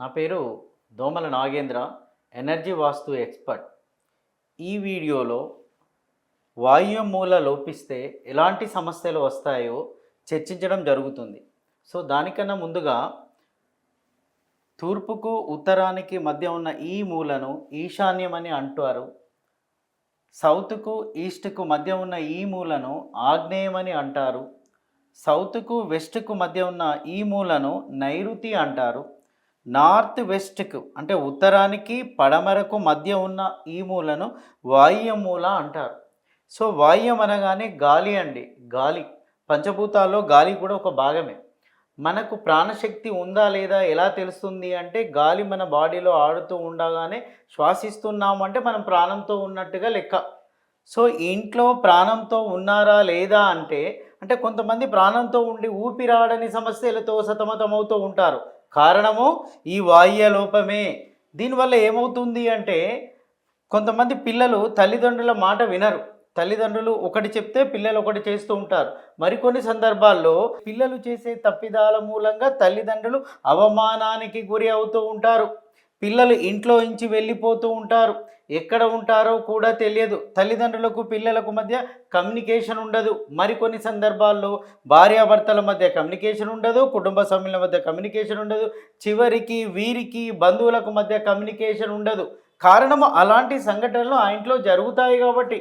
నా పేరు దోమల నాగేంద్ర ఎనర్జీ వాస్తు ఎక్స్పర్ట్. ఈ వీడియోలో వాయు మూల లోపిస్తే ఎలాంటి సమస్యలు వస్తాయో చర్చించడం జరుగుతుంది. సో దానికన్నా ముందుగా తూర్పుకు ఉత్తరానికి మధ్య ఉన్న ఈ మూలను ఈశాన్యం అని అంటారు. సౌత్కు ఈస్ట్కు మధ్య ఉన్న ఈ మూలను ఆగ్నేయం అని అంటారు. సౌత్కు వెస్ట్కు మధ్య ఉన్న ఈ మూలను నైరుతి అంటారు. నార్త్ వెస్ట్కు అంటే ఉత్తరానికి పడమరకు మధ్య ఉన్న ఈ మూలను వాయువ్య మూల అంటారు. సో వాయుం అనగానే గాలి అండి. గాలి. పంచభూతాల్లో గాలి కూడా ఒక భాగమే. మనకు ప్రాణశక్తి ఉందా లేదా ఎలా తెలుస్తుంది అంటే గాలి మన బాడీలో ఆడుతూ ఉండగానే శ్వాసిస్తున్నాము అంటే మనం ప్రాణంతో ఉన్నట్టుగా లెక్క. సో ఇంట్లో ప్రాణంతో ఉన్నారా లేదా అంటే అంటే కొంతమంది ప్రాణంతో ఉండి ఊపిరాడని సమస్యలతో సతమతమవుతూ ఉంటారు. కారణము ఈ వాయ్య లోపమే. దీనివల్ల ఏమవుతుంది అంటే కొంతమంది పిల్లలు తల్లిదండ్రుల మాట వినరు. తల్లిదండ్రులు ఒకటి చెప్తే పిల్లలు ఒకటి చేస్తూ ఉంటారు. మరికొన్ని సందర్భాల్లో పిల్లలు చేసే తప్పిదాల మూలంగా తల్లిదండ్రులు అవమానానికి గురి అవుతూ ఉంటారు. పిల్లలు ఇంట్లో ఇంచి వెళ్ళిపోతూ ఉంటారు. ఎక్కడ ఉంటారో కూడా తెలియదు. తల్లిదండ్రులకు పిల్లలకు మధ్య కమ్యూనికేషన్ ఉండదు. మరికొన్ని సందర్భాల్లో భార్యాభర్తల మధ్య కమ్యూనికేషన్ ఉండదు. కుటుంబ సభ్యుల మధ్య కమ్యూనికేషన్ ఉండదు. చివరికి వీరికి బంధువులకు మధ్య కమ్యూనికేషన్ ఉండదు. కారణము అలాంటి సంఘటనలు ఆ ఇంట్లో జరుగుతాయి కాబట్టి.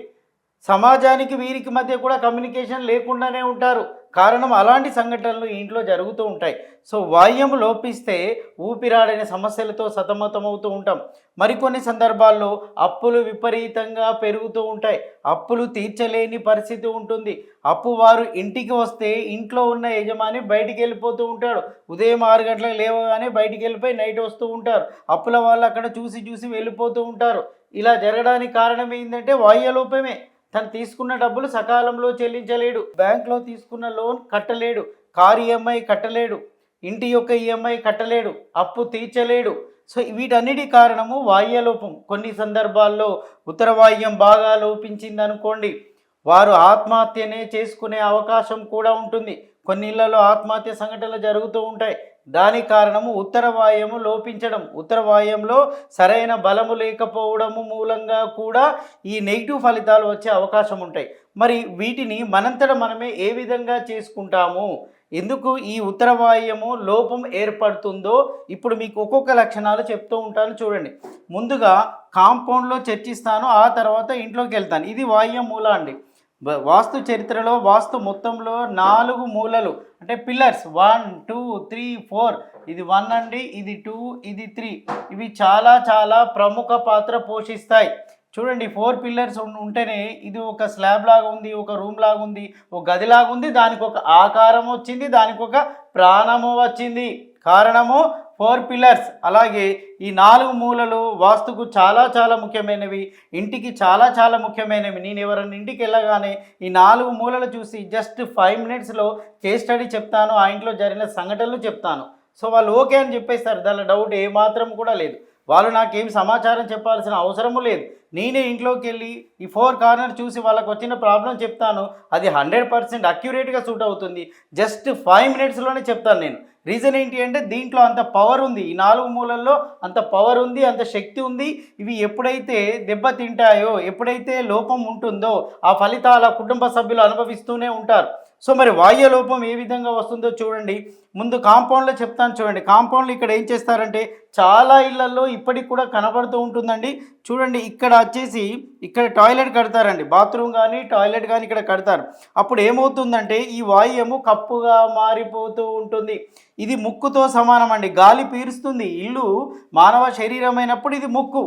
సమాజానికి వీరికి మధ్య కూడా కమ్యూనికేషన్ లేకుండానే ఉంటారు. కారణం అలాంటి సంఘటనలు ఇంట్లో జరుగుతూ ఉంటాయి. సో వాయుం లోపిస్తే ఊపిరాడని సమస్యలతో సతమతమవుతూ ఉంటాం. మరికొన్ని సందర్భాల్లో అప్పులు విపరీతంగా పెరుగుతూ ఉంటాయి. అప్పులు తీర్చలేని పరిస్థితి ఉంటుంది. అప్పు వారు ఇంటికి వస్తే ఇంట్లో ఉన్న యజమాని బయటికి వెళ్ళిపోతూ ఉంటాడు. ఉదయం ఆరు గంటలకు లేవగానే బయటికి వెళ్ళిపోయి నైట్ వస్తూ ఉంటారు. అప్పుల వాళ్ళు అక్కడ చూసి చూసి వెళ్ళిపోతూ ఉంటారు. ఇలా జరగడానికి కారణం ఏంటంటే వాయులోపమే తను తీసుకున్న డబ్బులు సకాలంలో చెల్లించలేడు. బ్యాంక్లో తీసుకున్న లోన్ కట్టలేడు. కారు ఈఎంఐ కట్టలేడు. ఇంటి యొక్క ఈఎంఐ కట్టలేడు. అప్పు తీర్చలేడు. సో వీటన్నిటి కారణము వాయ్యలోపం. కొన్ని సందర్భాల్లో ఉత్తర వాయ్యం బాగా లోపించింది అనుకోండి వారు ఆత్మహత్యనే చేసుకునే అవకాశం కూడా ఉంటుంది. కొన్ని ఇళ్ళలో ఆత్మహత్య సంఘటనలు జరుగుతూ ఉంటాయి. దానికి కారణము ఉత్తర వాయము లోపించడం. ఉత్తర వాయుంలో సరైన బలము లేకపోవడము మూలంగా కూడా ఈ నెగిటివ్ ఫలితాలు వచ్చే అవకాశం ఉంటాయి. మరి వీటిని మనంతట మనమే ఏ విధంగా చేసుకుంటాము? ఎందుకు ఈ ఉత్తరవాయము లోపం ఏర్పడుతుందో ఇప్పుడు మీకు ఒక్కొక్క లక్షణాలు చెప్తూ ఉంటాను చూడండి. ముందుగా కాంపౌండ్లో చర్చిస్తాను ఆ తర్వాత ఇంట్లోకి వెళ్తాను. ఇది వాయువ్య మూల అండి. వాస్తు చరిత్రలో వాస్తు మొత్తంలో నాలుగు మూలలు. అంటే pillars one two three four ఇది వన్ అండి ఇది టూ ఇది త్రీ ఇవి చాలా చాలా ప్రముఖ పాత్ర పోషిస్తాయి. చూడండి ఫోర్ పిల్లర్స్ ఉంటేనే ఇది ఒక స్లాబ్ లాగా ఉంది ఒక రూమ్ లాగా ఉంది ఒక గది లాగా ఉంది దానికి ఒక ఆకారం వచ్చింది దానికి ఒక ప్రాణము వచ్చింది. కారణము ఫోర్ పిల్లర్స్. అలాగే ఈ నాలుగు మూలలు వాస్తుకు చాలా చాలా ముఖ్యమైనవి ఇంటికి చాలా చాలా ముఖ్యమైనవి. నేను ఎవరైనా ఇంటికి వెళ్ళగానే ఈ నాలుగు మూలలు చూసి జస్ట్ ఫైవ్ మినిట్స్లో కేస్ స్టడీ చెప్తాను ఆ ఇంట్లో జరిగిన సంఘటనలు చెప్తాను. సో వాళ్ళు ఓకే అని చెప్పేస్తారు. దానిలో డౌట్ ఏమాత్రం కూడా లేదు. వాళ్ళు నాకేం సమాచారం చెప్పాల్సిన అవసరము లేదు. నేనే ఇంట్లోకి వెళ్ళి ఈ ఫోర్ కార్నర్ చూసి వాళ్ళకు వచ్చిన ప్రాబ్లం చెప్తాను. అది హండ్రెడ్ పర్సెంట్ అక్యురేట్గా సూట్ అవుతుంది. జస్ట్ ఫైవ్ మినిట్స్లోనే చెప్తాను నేను. రీజన్ ఏంటి అంటే దీంట్లో అంత పవర్ ఉంది. ఈ నాలుగు మూలల్లో అంత పవర్ ఉంది అంత శక్తి ఉంది. ఇవి ఎప్పుడైతే దెబ్బ తింటాయో ఎప్పుడైతే లోపం ఉంటుందో ఆ ఫలితాల కుటుంబ సభ్యులు అనుభవిస్తూనే ఉంటారు. సో మరి వాయు లోపం ఏ విధంగా వస్తుందో చూడండి. ముందు కాంపౌండ్లో చెప్తాను చూడండి. కాంపౌండ్లో ఇక్కడ ఏం చేస్తారంటే చాలా ఇళ్ళలో ఇప్పటికి కూడా కనబడుతూ ఉంటుందండి. చూడండి ఇక్కడ వచ్చేసి ఇక్కడ టాయిలెట్ టాయిలెట్ కడతారండి. బాత్రూమ్ కానీ టాయిలెట్ కానీ ఇక్కడ కడతారు. అప్పుడు ఏమవుతుందంటే ఈ వాయువు కప్పుగా మారిపోతూ ఉంటుంది. ఇది ముక్కుతో సమానం అండి. గాలి పీలుస్తుంది. ఇల్లు మానవ శరీరమైనప్పుడు ఇది ముక్కు.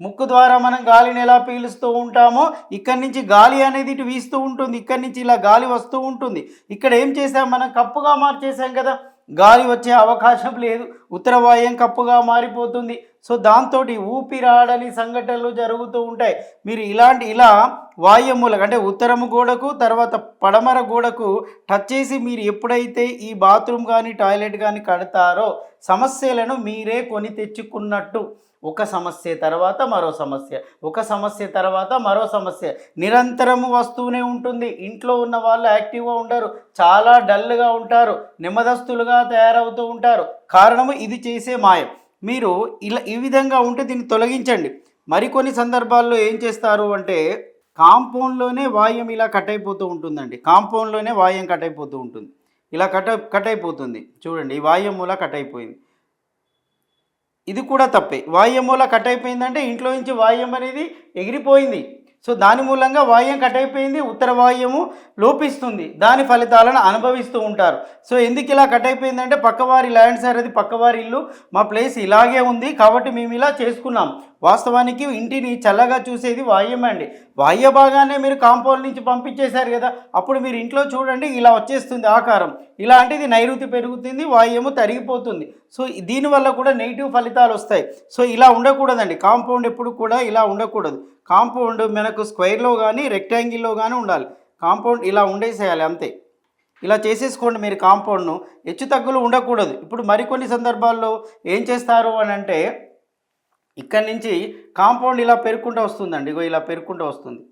ముక్కు ద్వారా మనం గాలిని ఎలా పీలుస్తూ ఉంటామో ఇక్కడి నుంచి గాలి అనేది ఇటు వీస్తూ ఉంటుంది. ఇక్కడి నుంచి ఇలా గాలి వస్తూ ఉంటుంది. ఇక్కడ ఏం చేసాం మనం కప్పుగా మార్చేసాం కదా. గాలి వచ్చే అవకాశం లేదు. ఉత్తర వాయం కప్పుగా మారిపోతుంది. సో దాంతో ఊపిరాడని సంఘటనలు జరుగుతూ ఉంటాయి. మీరు ఇలాంటి ఇలా వాయుమూలకు అంటే ఉత్తరము గోడకు తర్వాత పడమర గోడకు టచ్ చేసి మీరు ఎప్పుడైతే ఈ బాత్రూమ్ కానీ టాయిలెట్ కానీ కడతారో సమస్యలను మీరే కొని తెచ్చుకున్నట్టు. ఒక సమస్య తర్వాత మరో సమస్య ఒక సమస్య తర్వాత మరో సమస్య. నిరంతరము వస్తూనే ఉంటుంది. ఇంట్లో ఉన్న వాళ్ళు యాక్టివ్గా ఉండరు. చాలా డల్గా ఉంటారు. నెమ్మదస్తులుగా తయారవుతూ ఉంటారు. కారణము ఇది చేసే మాయం. మీరు ఇలా ఈ విధంగా ఉంటే దీన్ని తొలగించండి. మరికొన్ని సందర్భాల్లో ఏం చేస్తారు అంటే కాంపౌండ్లోనే వాయం ఇలా కట్ అయిపోతూ ఉంటుందండి. కాంపౌండ్లోనే వాయం కట్ అయిపోతూ ఉంటుంది. ఇలా కట్ కట్ అయిపోతుంది. చూడండి ఈ వాయుమూల కట్ అయిపోయింది. ఇది కూడా తప్పే. వాయుమూల కట్ అయిపోయిందంటే ఇంట్లో నుంచి వాయం అనేది ఎగిరిపోయింది. సో దాని మూలంగా వాయుం కట్ అయిపోయింది ఉత్తర వాయుము లోపిస్తుంది. దాని ఫలితాలను అనుభవిస్తూ ఉంటారు. సో ఎందుకు ఇలా కట్ అయిపోయిందంటే పక్కవారి ల్యాండ్ సార్ అది పక్కవారి ఇల్లు మా ప్లేస్ ఇలాగే ఉంది కాబట్టి మేము ఇలా చేసుకున్నాం. వాస్తవానికి ఇంటిని చల్లగా చూసేది వాయం అండి. వాయు భాగాన్ని మీరు కాంపౌండ్ నుంచి పంపించేశారు కదా అప్పుడు మీరు ఇంట్లో చూడండి ఇలా వచ్చేస్తుంది ఆకారం. ఇలాంటిది నైరుతి పెరుగుతుంది వాయుము తరిగిపోతుంది. సో దీనివల్ల కూడా నెగిటివ్ ఫలితాలు వస్తాయి. సో ఇలా ఉండకూడదండి. కాంపౌండ్ ఎప్పుడు కూడా ఇలా ఉండకూడదు. కాంపౌండ్ మనకు స్క్వేర్లో కానీ రెక్టాంగిల్లో కానీ ఉండాలి. కాంపౌండ్ ఇలా ఉండేసేయాలి అంతే. ఇలా చేసేసుకోండి మీరు కాంపౌండ్ను. హెచ్చు తగ్గులు ఉండకూడదు. ఇప్పుడు మరికొన్ని సందర్భాల్లో ఏం చేస్తారు అని అంటే ఇక్కడి నుంచి కాంపౌండ్ ఇలా పెరుక్కుంటూ వస్తుందండి. ఇగో ఇలా పెరుక్కుంటూ వస్తుంది.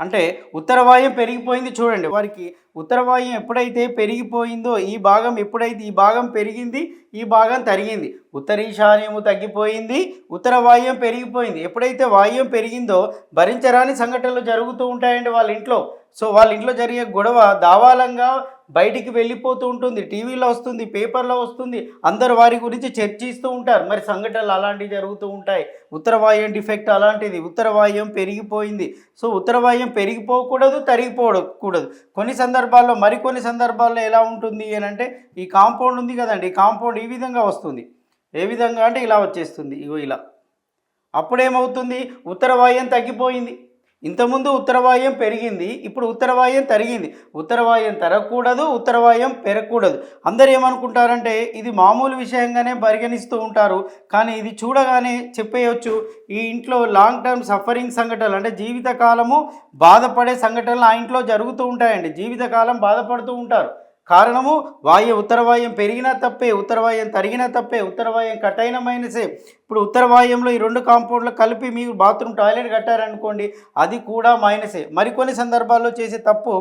అంటే ఉత్తర వాయుం పెరిగిపోయింది చూడండి. వారికి ఉత్తర వాయుం ఎప్పుడైతే పెరిగిపోయిందో ఈ భాగం ఎప్పుడైతే ఈ భాగం పెరిగింది ఈ భాగం తరిగింది. ఉత్తరీశాన్యము తగ్గిపోయింది ఉత్తరవాయం పెరిగిపోయింది. ఎప్పుడైతే వాయుం పెరిగిందో భరించరాని సంఘటనలు జరుగుతూ ఉంటాయండి వాళ్ళ ఇంట్లో. సో వాళ్ళ ఇంట్లో జరిగే గొడవ దావాలంగా బయటికి వెళ్ళిపోతూ ఉంటుంది టీవీలో వస్తుంది పేపర్లో వస్తుంది అందరు వారి గురించి చర్చిస్తూ ఉంటారు. మరి సంఘటనలు అలాంటివి జరుగుతూ ఉంటాయి. ఉత్తరవాయం డిఫెక్ట్ అలాంటిది ఉత్తరవాయం పెరిగిపోయింది. సో ఉత్తరవాయం పెరిగిపోకూడదు తరిగిపోకూడదు. కొన్ని సందర్భాల్లో మరికొన్ని సందర్భాల్లో ఎలా ఉంటుంది అని అంటే ఈ కాంపౌండ్ ఉంది కదండి ఈ కాంపౌండ్ ఈ విధంగా వస్తుంది. ఏ విధంగా అంటే ఇలా వచ్చేస్తుంది ఇగో ఇలా. అప్పుడేమవుతుంది? ఉత్తరవాయం తగ్గిపోయింది. ఇంతకుముందు ఉత్తరవాయం పెరిగింది ఇప్పుడు ఉత్తరవాయం తరిగింది. ఉత్తరవాయం తరగకూడదు ఉత్తరవాయం పెరగకూడదు. అందరు ఏమనుకుంటారంటే ఇది మామూలు విషయంగానే పరిగణిస్తూ ఉంటారు కానీ ఇది చూడగానే చెప్పేయచ్చు. ఈ ఇంట్లో లాంగ్ టర్మ్ సఫరింగ్ సంఘటనలు అంటే జీవితకాలము బాధపడే సంఘటనలు ఆ ఇంట్లో జరుగుతూ ఉంటాయండి. జీవితకాలం బాధపడుతూ ఉంటారు. కారణము వాయు ఉత్తరవాయం పెరిగినా తప్పే ఉత్తరవాయం తరిగినా తప్పే ఉత్తరవాయం కట్టైన మైనసే ఇప్పుడు ఉత్తరవాయంలో ఈ రెండు కాంపౌండ్లు కలిపి మీరు బాత్రూమ్ టాయిలెట్ కట్టారనుకోండి అది కూడా మైనసే. మరికొన్ని సందర్భాల్లో చేసే తప్పు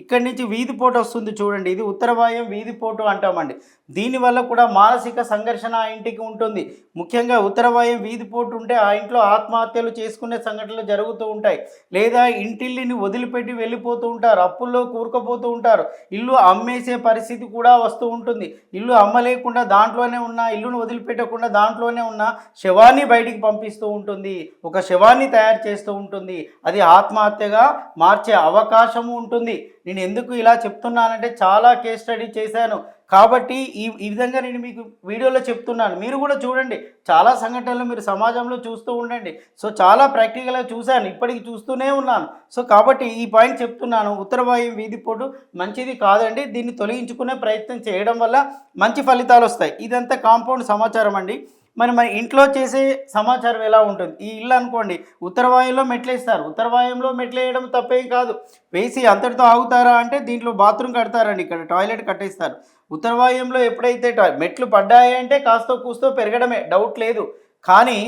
ఇక్కడి నుంచి వీధి పోటు వస్తుంది చూడండి. ఇది ఉత్తరవాయం వీధి పోటు అంటామండి. దీనివల్ల కూడా మానసిక సంఘర్షణ ఆ ఇంటికి ఉంటుంది. ముఖ్యంగా ఉత్తరవాయం వీధి పోటు ఉంటే ఆ ఇంట్లో ఆత్మహత్యలు చేసుకునే సంఘటనలు జరుగుతూ ఉంటాయి. లేదా ఇంటిల్లిని వదిలిపెట్టి వెళ్ళిపోతూ ఉంటారు అప్పుల్లో కూరుకుపోతూ ఉంటారు. ఇల్లు అమ్మేసే పరిస్థితి కూడా వస్తూ ఉంటుంది. ఇల్లు అమ్మలేకుండా దాంట్లోనే ఉన్న ఇల్లును వదిలిపెట్టకుండా దాంట్లోనే ఉన్న శవాన్ని బయటికి పంపిస్తూ ఉంటుంది. ఒక శవాన్ని తయారు చేస్తూ ఉంటుంది. అది ఆత్మహత్యగా మార్చే అవకాశము ఉంటుంది. నేను ఎందుకు ఇలా చెప్తున్నానంటే చాలా కేస్ స్టడీ చేశాను. కాబట్టి ఈ ఈ విధంగా నేను మీకు వీడియోలో చెప్తున్నాను. మీరు కూడా చూడండి. చాలా సంఘటనలు మీరు సమాజంలో చూస్తూ ఉండండి. సో చాలా ప్రాక్టికల్గా చూశాను. ఇప్పటికి చూస్తూనే ఉన్నాను. సో కాబట్టి ఈ పాయింట్ చెప్తున్నాను. ఉత్తరవాయు వీధి పోటు మంచిది కాదండి. దీన్ని తొలగించుకునే ప్రయత్నం చేయడం వల్ల మంచి ఫలితాలు వస్తాయి. ఇదంతా కాంపౌండ్ సమాచారం అండి. మరి మన ఇంట్లో చేసే సమాచారం ఎలా ఉంటుంది? ఈ ఇల్లు అనుకోండి ఉత్తరవాయులో మెట్లేస్తారు. ఉత్తరవాయంలో మెట్లేయడం తప్పేం కాదు. వేసి అంతటితో ఆగుతారా అంటే దీంట్లో బాత్రూమ్ కడతారండి ఇక్కడ టాయిలెట్ కట్టేస్తారు. ఉత్తరవాయంలో ఎప్పుడైతే మెట్లు పడ్డాయంటే కాస్తో కూస్తో పెరగడమే డౌట్ లేదు. కానీ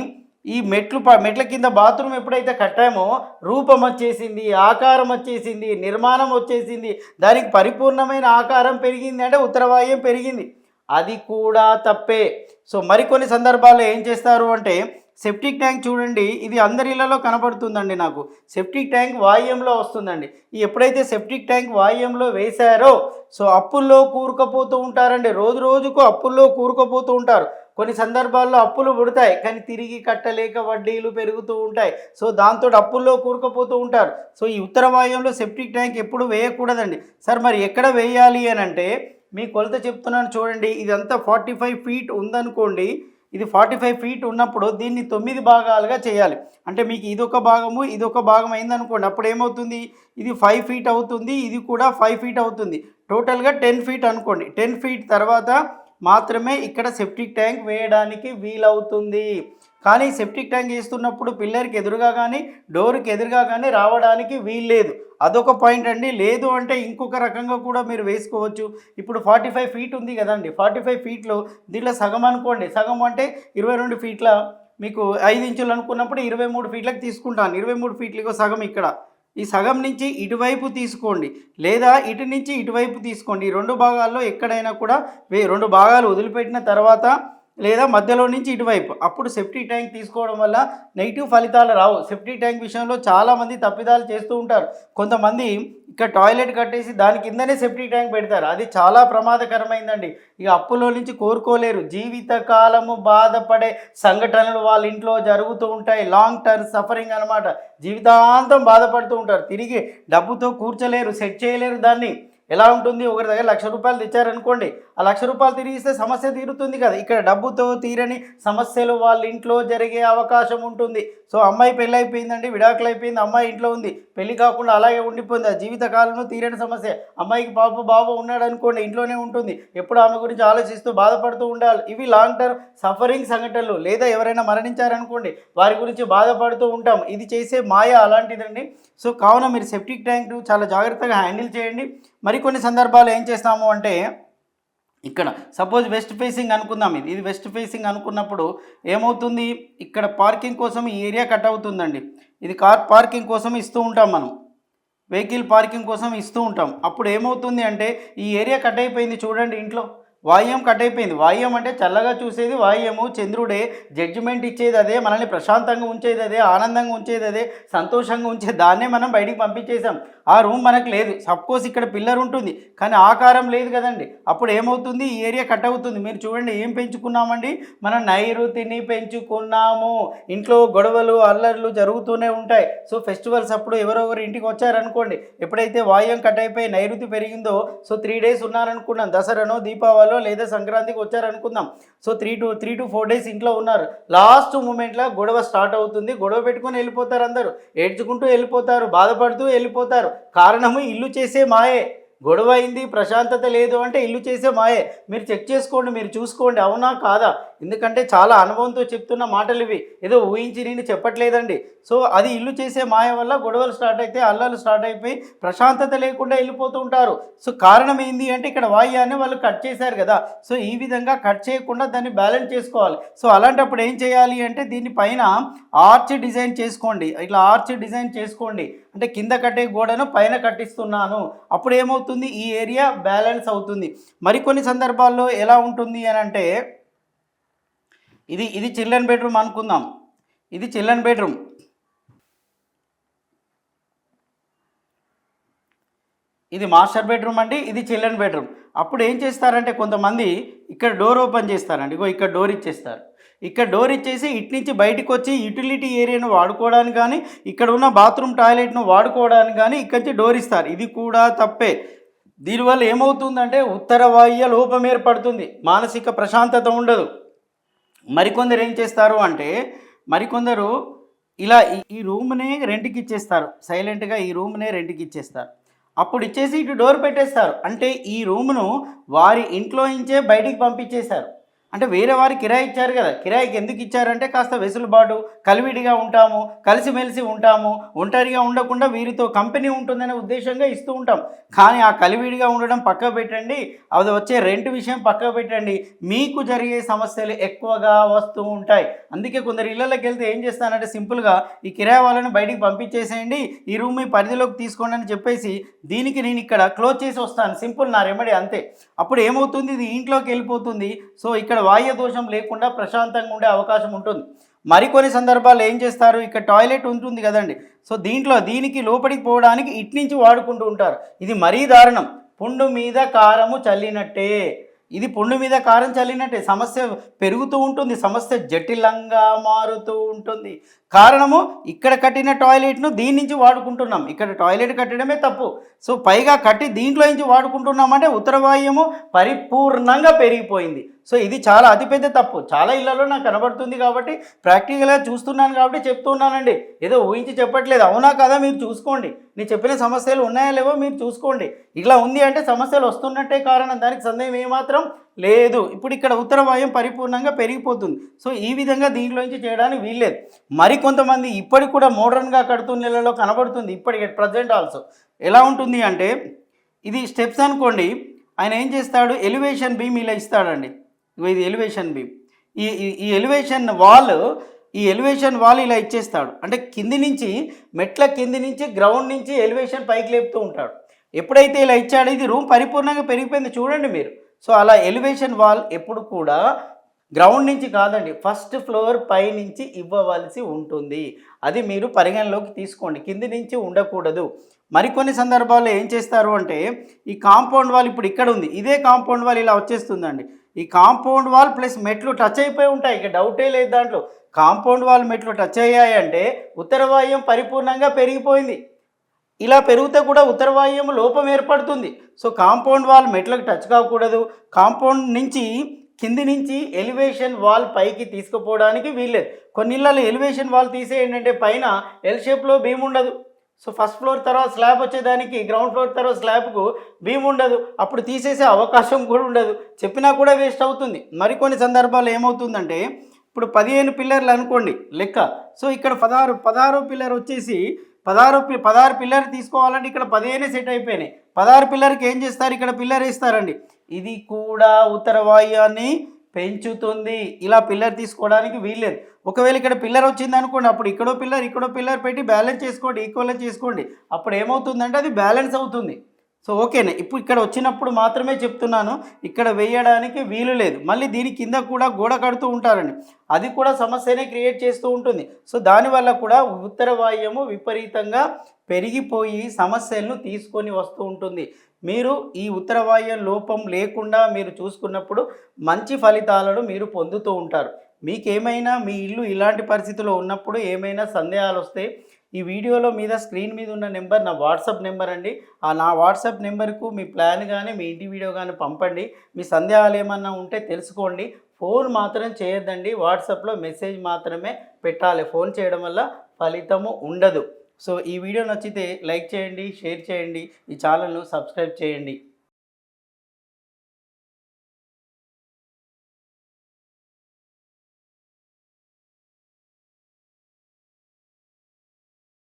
ఈ మెట్లు మెట్ల కింద బాత్రూమ్ ఎప్పుడైతే కట్టామో రూపం వచ్చేసింది ఆకారం వచ్చేసింది నిర్మాణం వచ్చేసింది దానికి పరిపూర్ణమైన ఆకారం పెరిగింది అంటే ఉత్తరవాయం పెరిగింది. అది కూడా తప్పే. సో మరికొన్ని సందర్భాల్లో ఏం చేస్తారు అంటే సెప్టిక్ ట్యాంక్ చూడండి ఇది అందరి ఇళ్ళలో కనపడుతుందండి నాకు. సెప్టిక్ ట్యాంక్ వాయుంలో వస్తుందండి. ఎప్పుడైతే సెప్టిక్ ట్యాంక్ వాయుంలో వేశారో సో అప్పుల్లో కూరుకుపోతూ ఉంటారండి. రోజు రోజుకు అప్పుల్లో కూరుకుపోతూ ఉంటారు. కొన్ని సందర్భాల్లో అప్పులు పుడతాయి కానీ తిరిగి కట్టలేక వడ్డీలు పెరుగుతూ ఉంటాయి. సో దాంతో అప్పుల్లో కూరుకుపోతూ ఉంటారు. సో ఈ ఉత్తర వాయుంలో సెప్టిక్ ట్యాంక్ ఎప్పుడు వేయకూడదండి. సార్ మరి ఎక్కడ వేయాలి అని అంటే మీ కొలత చెప్తున్నాను చూడండి. ఇదంతా ఫార్టీ ఫైవ్ ఫీట్ ఉందనుకోండి. ఇది ఫార్టీ ఫైవ్ ఫీట్ ఉన్నప్పుడు దీన్ని తొమ్మిది భాగాలుగా చేయాలి. అంటే మీకు ఇదొక భాగము ఇదొక భాగం అయిందనుకోండి. అప్పుడు ఏమవుతుంది? ఇది ఫైవ్ ఫీట్ అవుతుంది ఇది కూడా ఫైవ్ ఫీట్ అవుతుంది. టోటల్గా టెన్ ఫీట్ అనుకోండి. టెన్ ఫీట్ తర్వాత మాత్రమే ఇక్కడ సెప్టిక్ ట్యాంక్ వేయడానికి వీలవుతుంది. కానీ సెప్టిక్ ట్యాంక్ వేస్తున్నప్పుడు పిల్లర్కి ఎదురుగా కానీ డోర్కి ఎదురుగా కానీ రావడానికి వీల్లేదు. అదొక పాయింట్ అండి. లేదు అంటే ఇంకొక రకంగా కూడా మీరు వేసుకోవచ్చు. ఇప్పుడు ఫార్టీ ఫైవ్ ఫీట్ ఉంది కదండి. ఫార్టీ ఫైవ్ ఫీట్లో దీంట్లో సగం అనుకోండి. సగం అంటే ఇరవై రెండు ఫీట్ల మీకు ఐదు ఇంచులు అనుకున్నప్పుడు ఇరవై మూడు ఫీట్లకు తీసుకుంటాను. ఇరవై మూడు ఫీట్లకు సగం ఇక్కడ. ఈ సగం నుంచి ఇటువైపు తీసుకోండి. లేదా ఇటు నుంచి ఇటువైపు తీసుకోండి. ఈ రెండు భాగాల్లో ఎక్కడైనా కూడా వే రెండు భాగాలు వదిలిపెట్టిన తర్వాత లేదా మధ్యలో నుంచి ఇటువైపు. అప్పుడు సెఫ్టీ ట్యాంక్ తీసుకోవడం వల్ల నెగిటివ్ ఫలితాలు రావు. సెఫ్టీ ట్యాంక్ విషయంలో చాలామంది తప్పిదాలు చేస్తూ ఉంటారు. కొంతమంది ఇక్కడ టాయిలెట్ కట్టేసి దాని కిందనే సెఫ్టీ ట్యాంక్ పెడతారు. అది చాలా ప్రమాదకరమైందండి. ఇక అప్పులో నుంచి కోరుకోలేరు. జీవితకాలము బాధపడే సంఘటనలు వాళ్ళ ఇంట్లో జరుగుతూ ఉంటాయి. లాంగ్ టర్మ్ సఫరింగ్ అనమాట జీవితాంతం బాధపడుతూ ఉంటారు. తిరిగి డబ్బుతో కూర్చోలేరు సెట్ చేయలేరు దాన్ని. ఎలా ఉంటుంది? ఒకరి దగ్గర లక్ష రూపాయలు తెచ్చారనుకోండి ఆ లక్ష రూపాయలు తిరిగిస్తే సమస్య తీరుతుంది కదా. ఇక్కడ డబ్బుతో తీరని సమస్యలు వాళ్ళ ఇంట్లో జరిగే అవకాశం ఉంటుంది. సో అమ్మాయి పెళ్ళి అయిపోయిందండి విడాకులు అయిపోయింది అమ్మాయి ఇంట్లో ఉంది. పెళ్ళి కాకుండా అలాగే ఉండిపోయింది. ఆ జీవితకాలంలో తీరని సమస్య. అమ్మాయికి పాప బాబు ఉన్నాడు అనుకోండి ఇంట్లోనే ఉంటుంది. ఎప్పుడు ఆమె గురించి ఆలోచిస్తూ బాధపడుతూ ఉండాలి. ఇవి లాంగ్ టర్మ్ సఫరింగ్ సంఘటనలు. లేదా ఎవరైనా మరణించారనుకోండి వారి గురించి బాధపడుతూ ఉంటాం. ఇది చేసే మాయ అలాంటిదండి. సో కావున మీరు సెప్టిక్ ట్యాంక్ చాలా జాగ్రత్తగా హ్యాండిల్ చేయండి. మరికొన్ని సందర్భాలు ఏం చేస్తాము అంటే ఇక్కడ సపోజ్ వెస్ట్ ఫేసింగ్ అనుకుందాం ఇది. ఇది వెస్ట్ ఫేసింగ్ అనుకున్నప్పుడు ఏమవుతుంది? ఇక్కడ పార్కింగ్ కోసం ఈ ఏరియా కట్ అవుతుందండి. ఇది కార్ పార్కింగ్ కోసం ఇస్తూ ఉంటాం మనం. వెహికల్ పార్కింగ్ కోసం ఇస్తూ ఉంటాం. అప్పుడు ఏమవుతుంది అంటే ఈ ఏరియా కట్ అయిపోయింది చూడండి ఇంట్లో. వాయుం కట్ అయిపోయింది. వాయుం అంటే చల్లగా చూసేది వాయుము చంద్రుడే జడ్జిమెంట్ ఇచ్చేది అదే మనల్ని ప్రశాంతంగా ఉంచేది అదే ఆనందంగా ఉంచేది అదే సంతోషంగా ఉంచేది. దాన్నే మనం బయటికి పంపించేసాం ఆ రూమ్ మనకు లేదు. సపోజ్ ఇక్కడ పిల్లర్ ఉంటుంది కానీ ఆకారం లేదు కదండి. అప్పుడు ఏమవుతుంది? ఈ ఏరియా కట్ అవుతుంది. మీరు చూడండి ఏం పెంచుకున్నామండి? మనం నైరుతిని పెంచుకున్నాము. ఇంట్లో గొడవలు అల్లర్లు జరుగుతూనే ఉంటాయి. సో ఫెస్టివల్స్ అప్పుడు ఎవరెవరు ఇంటికి వచ్చారనుకోండి ఎప్పుడైతే వాయుం కట్ అయిపోయి నైరుతి పెరిగిందో సో త్రీ డేస్ ఉన్నారనుకున్నాం. దసరానో వచ్చారో లేదా సంక్రాంతికి వచ్చారనుకుందాం. So three to three to four days ఇంట్లో ఉన్నారు. లాస్ట్ మూమెంట్లో గొడవ స్టార్ట్ అవుతుంది. గొడవ పెట్టుకొని వెళ్ళిపోతారు అందరూ. ఏడ్చుకుంటూ వెళ్ళిపోతారు. బాధపడుతూ వెళ్ళిపోతారు. కారణము ఇల్లు చేసే మాయే. గొడవ అయింది ప్రశాంతత లేదు అంటే ఇల్లు చేసే మాయే. మీరు చెక్ చేసుకోండి మీరు చూసుకోండి. అవునా కాదా? ఎందుకంటే చాలా అనుభవంతో చెప్తున్న మాటలు ఇవి. ఏదో ఊహించి నేను చెప్పట్లేదండి. సో అది ఇల్లు చేసే మాయ వల్ల గొడవలు స్టార్ట్ అయితే అల్లాలు స్టార్ట్ అయిపోయి ప్రశాంతత లేకుండా వెళ్ళిపోతూ ఉంటారు. సో కారణం ఏంది అంటే ఇక్కడ వాయుయాన్ని వాళ్ళు కట్ చేశారు కదా. సో ఈ విధంగా కట్ చేయకుండా దాన్ని బ్యాలెన్స్ చేసుకోవాలి. సో అలాంటప్పుడు ఏం చేయాలి అంటే దీనిపైన ఆర్చ్ డిజైన్ చేసుకోండి. ఇట్లా ఆర్చ్ డిజైన్ చేసుకోండి. అంటే కింద కట్టే గోడను పైన కట్టిస్తున్నాను. అప్పుడు ఏమవుతుంది? ఈ ఏరియా బ్యాలెన్స్ అవుతుంది. మరికొన్ని సందర్భాల్లో ఎలా ఉంటుంది అని అంటే ఇది ఇది చిల్డ్రన్ బెడ్రూమ్ అనుకుందాం. ఇది చిల్డ్రన్ బెడ్రూమ్. ఇది మాస్టర్ బెడ్రూమ్ అండి ఇది చిల్డ్రన్ బెడ్రూమ్. అప్పుడు ఏం చేస్తారంటే కొంతమంది ఇక్కడ డోర్ ఓపెన్ చేస్తారండి. ఇగో ఇక్కడ డోర్ ఇచ్చేస్తారు. ఇక్కడ డోర్ ఇచ్చేసి ఇటు నుంచి బయటకు వచ్చి యూటిలిటీ ఏరియాను వాడుకోవడానికి కానీ ఇక్కడ ఉన్న బాత్రూమ్ టాయిలెట్ను వాడుకోవడానికి కానీ ఇక్కడి నుంచి డోర్ ఇస్తారు. ఇది కూడా తప్పే. దీనివల్ల ఏమవుతుందంటే ఉత్తర వాయువ్య లోపం ఏర్పడుతుంది. మానసిక ప్రశాంతత ఉండదు. మరికొందరు ఏం చేస్తారు అంటే మరికొందరు ఇలా ఈ- ఈ రూమ్నే రెంట్కి ఇచ్చేస్తారు. సైలెంట్గా ఈ రూమ్నే రెంట్కి ఇచ్చేస్తారు. అప్పుడు ఇచ్చేసి ఇటు డోర్ పెట్టేస్తారు. అంటే ఈ రూమ్ను వారి ఇంట్లో నుంచే బయటికి పంపించేశారు. అంటే వేరే వారికి కిరాయి ఇచ్చారు కదా కిరాయికి ఎందుకు ఇచ్చారంటే కాస్త వెసులుబాటు కలివిడిగా ఉంటాము కలిసిమెలిసి ఉంటాము ఒంటరిగా ఉండకుండా వీరితో కంపెనీ ఉంటుందనే ఉద్దేశంగా ఇస్తూ ఉంటాం. కానీ ఆ కలివిడిగా ఉండడం పక్క పెట్టండి అది వచ్చే రెంట్ విషయం పక్క పెట్టండి మీకు జరిగే సమస్యలు ఎక్కువగా వస్తూ ఉంటాయి. అందుకే కొందరు ఇళ్ళలోకి వెళ్తే ఏం చేస్తానంటే సింపుల్గా ఈ కిరాయి వాళ్ళని బయటికి పంపించేసేయండి ఈ రూమ్ మీ పరిధిలోకి తీసుకోండి అని చెప్పేసి దీనికి నేను ఇక్కడ క్లోజ్ చేసి వస్తాను. సింపుల్ నా రెమెడీ అంతే. అప్పుడు ఏమవుతుంది? ఇది ఇంట్లోకి వెళ్ళిపోతుంది. సో ఇక్కడ వాయు దోషం లేకుండా ప్రశాంతంగా ఉండే అవకాశం ఉంటుంది. మరికొన్ని సందర్భాలు ఏం చేస్తారు? ఇక్కడ టాయిలెట్ ఉంటుంది కదండి. సో దీంట్లో దీనికి లోపలికి పోవడానికి ఇట్నుంచి వాడుకుంటూ ఉంటారు. ఇది మరీ దారుణం. పుండు మీద కారము చల్లినట్టే. ఇది పుండు మీద కారం చల్లినట్టే. సమస్య పెరుగుతూ ఉంటుంది. సమస్య జటిలంగా మారుతూ ఉంటుంది. కారణము ఇక్కడ కట్టిన టాయిలెట్ను దీని నుంచి వాడుకుంటున్నాం. ఇక్కడ టాయిలెట్ కట్టడమే తప్పు. సో పైగా కట్టి దీంట్లో నుంచి వాడుకుంటున్నామంటే ఉత్తర వాయుము పరిపూర్ణంగా పెరిగిపోయింది. సో ఇది చాలా అతిపెద్ద తప్పు. చాలా ఇళ్ళలో నాకు కనబడుతుంది కాబట్టి ప్రాక్టికల్గా చూస్తున్నాను కాబట్టి చెప్తున్నానండి ఏదో ఊహించి చెప్పట్లేదు. అవునా కదా మీరు చూసుకోండి. నేను చెప్పిన సమస్యలు ఉన్నాయా లేవో మీరు చూసుకోండి. ఇలా ఉంది అంటే సమస్యలు వస్తున్నట్టే కారణం. దానికి సందేహం ఏమాత్రం లేదు. ఇప్పుడు ఇక్కడ ఉత్తర వాయుం పరిపూర్ణంగా పెరిగిపోతుంది. సో ఈ విధంగా దీంట్లో నుంచి చేయడానికి వీల్లేదు. మరి కొంతమంది ఇప్పటికి కూడా మోడర్న్గా కడుతున్న నెలలో కనబడుతుంది. ఇప్పటికి ప్రజెంట్ ఆల్సో. ఎలా ఉంటుంది అంటే ఇది స్టెప్స్ అనుకోండి. ఆయన ఏం చేస్తాడు? ఎలివేషన్ బీమ్ ఇలా ఇస్తాడండి. ఇగో ఇది ఎలివేషన్ బీమ్ ఈ ఈ- ఈ ఎలివేషన్ వాల్ ఈ ఎలివేషన్ వాల్ ఇలా ఇచ్చేస్తాడు. అంటే కింది నుంచి మెట్ల కింది నుంచి గ్రౌండ్ నుంచి ఎలివేషన్ పైకి లేపుతూ ఉంటాడు. ఎప్పుడైతే ఇలా ఇచ్చాడో ఇది రూమ్ పరిపూర్ణంగా పెరిగిపోయింది చూడండి మీరు. సో అలా ఎలివేషన్ వాల్ ఎప్పుడు కూడా గ్రౌండ్ నుంచి కాదండి ఫస్ట్ ఫ్లోర్ పై నుంచి ఇవ్వవలసి ఉంటుంది. అది మీరు పరిగణలోకి తీసుకోండి. కింది నుంచి ఉండకూడదు. మరికొన్ని సందర్భాల్లో ఏం చేస్తారు అంటే ఈ కాంపౌండ్ వాల్ ఇప్పుడు ఇక్కడ ఉంది. ఇదే కాంపౌండ్ వాల్ ఇలా వచ్చేస్తుందండి. ఈ కాంపౌండ్ వాల్ ప్లస్ మెట్లు టచ్ అయిపోయి ఉంటాయి. ఇక డౌటే లేదు దాంట్లో. కాంపౌండ్ వాల్ మెట్లు టచ్ అయ్యాయి అంటే ఉత్తరవాయుం పరిపూర్ణంగా పెరిగిపోయింది. ఇలా పెరిగితే కూడా ఉత్తరవాయుం లోపం ఏర్పడుతుంది. సో కాంపౌండ్ వాల్ మెట్లకు టచ్ కాకూడదు. కాంపౌండ్ నుంచి కింది నుంచి ఎలివేషన్ వాల్ పైకి తీసుకుపోవడానికి వీల్లేదు. కొన్ని ఇళ్ళలో ఎలివేషన్ వాల్ తీసేయండి అంటే పైన ఎల్ షేప్లో బీమ్ ఉండదు. సో ఫస్ట్ ఫ్లోర్ తర్వాత స్లాబ్ వచ్చేదానికి గ్రౌండ్ ఫ్లోర్ తర్వాత స్లాబ్కు భీమ్ ఉండదు. అప్పుడు తీసేసే అవకాశం కూడా ఉండదు. చెప్పినా కూడా వేస్ట్ అవుతుంది. మరికొన్ని సందర్భాలు ఏమవుతుందంటే ఇప్పుడు పదిహేను పిల్లర్లు అనుకోండి లెక్క. సో ఇక్కడ పదహారు పదహారో పిల్లర్ వచ్చేసి పదహారు పదహారు పిల్లర్ తీసుకోవాలంటే ఇక్కడ పదిహేనే సెట్ అయిపోయినాయి. పదహారు పిల్లర్కి ఏం చేస్తారు? ఇక్కడ పిల్లర్ వేస్తారండి. ఇది కూడా ఉత్తర వాయుయాన్ని పెంచుతుంది. ఇలా పిల్లర్ తీసుకోవడానికి వీల్లేదు. ఒకవేళ ఇక్కడ పిల్లర్ వచ్చింది అనుకోండి అప్పుడు ఇక్కడో పిల్లర్ ఇక్కడో పిల్లర్ పెట్టి బ్యాలెన్స్ చేసుకోండి ఈక్వల్ చేసుకోండి. అప్పుడు ఏమవుతుందంటే అది బ్యాలెన్స్ అవుతుంది. సో ఓకేనే ఇప్పుడు ఇక్కడ వచ్చినప్పుడు మాత్రమే చెప్తున్నాను ఇక్కడ వేయడానికి వీలు లేదు. మళ్ళీ దీని కింద కూడా గోడ కడుతూ ఉంటారండి. అది కూడా సమస్యనే క్రియేట్ చేస్తూ ఉంటుంది. సో దానివల్ల కూడా ఉత్తర వాయుము విపరీతంగా పెరిగిపోయి సమస్యలను తీసుకొని వస్తూ ఉంటుంది. మీరు ఈ ఉత్తరవాయు లోపం లేకుండా మీరు చూసుకున్నప్పుడు మంచి ఫలితాలను మీరు పొందుతూ ఉంటారు. మీకేమైనా మీ ఇల్లు ఇలాంటి పరిస్థితిలో ఉన్నప్పుడు ఏమైనా సందేహాలు వస్తే ఈ వీడియోలో మీద స్క్రీన్ మీద ఉన్న నెంబర్ నా వాట్సాప్ నెంబర్ అండి. ఆ నా వాట్సాప్ నెంబర్కు మీ ప్లాన్ కానీ మీ ఇంటి వీడియో కానీ పంపండి. మీ సందేహాలు ఏమన్నా ఉంటే తెలుసుకోండి. ఫోన్ మాత్రం చేయొద్దండి. వాట్సాప్లో మెసేజ్ మాత్రమే పెట్టాలి. ఫోన్ చేయడం వల్ల ఫలితము ఉండదు. సో ఈ వీడియో నచ్చితే లైక్ చేయండి షేర్ చేయండి. ఈ ఛానల్ను సబ్స్క్రైబ్ చేయండి.